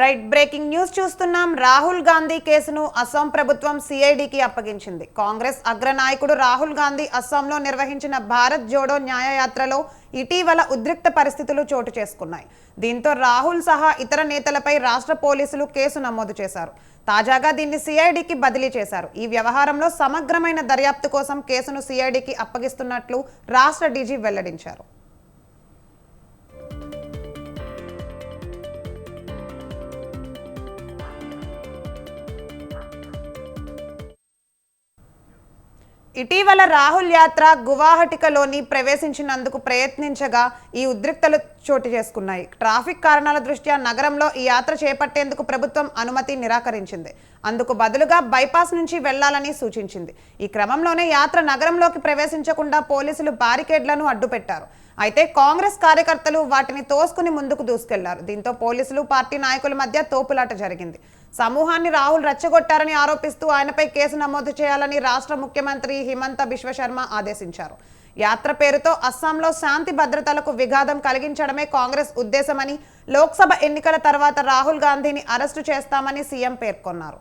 Right breaking news చూస్తున్నాం. రాహుల్ గాంధీ కేసును అస్సాం ప్రభుత్వం సిఐడికి అప్పగించింది. కాంగ్రెస్ అగ్రనాయకుడు రాహుల్ గాంధీ అస్సాంలో నిర్వహించిన భారత్ జోడో న్యాయయాత్రలో ఇటీవల ఉద్రిక్త పరిస్థితులు చోటు చేసుకున్నాయి. దీంతో రాహుల్ సహా ఇతర నేతలపై రాష్ట్ర పోలీసులు కేసు నమోదు చేశారు. తాజాగా దీన్ని సిఐడికి బదిలీ చేశారు. ఈ వ్యవహారంలో సమగ్రమైన దర్యాప్తు కోసం కేసును సిఐడికి అప్పగిస్తున్నట్లు రాష్ట్ర డీజీ వెల్లడించారు. ఇటీవల రాహుల్ యాత్ర గువాహటికలోని ప్రవేశించినందుకు ప్రయత్నించగా ఈ ఉద్రిక్తలు చోటు చేసుకున్నాయి. ట్రాఫిక్ కారణాల దృష్ట్యా నగరంలో ఈ యాత్ర చేపట్టేందుకు ప్రభుత్వం అనుమతి నిరాకరించింది. అందుకు బదులుగా బైపాస్ నుంచి వెళ్ళాలని సూచించింది. ఈ క్రమంలోనే యాత్ర నగరంలోకి ప్రవేశించకుండా పోలీసులు బారికేడ్లను అడ్డుపెట్టారు. అయితే కాంగ్రెస్ కార్యకర్తలు వాటిని తోసుకుని ముందుకు దూసుకెళ్ళారు. దీంతో పోలీసులు పార్టీ నాయకుల మధ్య తోపులాట జరిగింది. సమూహాన్ని రాహుల్ రెచ్చగొట్టారని ఆరోపిస్తూ ఆయనపై కేసు నమోదు చేయాలని రాష్ట్ర ముఖ్యమంత్రి హిమంత బిశ్వశర్మ ఆదేశించారు. యాత్ర పేరుతో అస్సాంలో శాంతి భద్రతలకు విఘాతం కలిగించడమే కాంగ్రెస్ ఉద్దేశమని లోక్సభ ఎన్నికల తర్వాత రాహుల్ గాంధీని అరెస్టు చేస్తామని సీఎం పేర్కొన్నారు.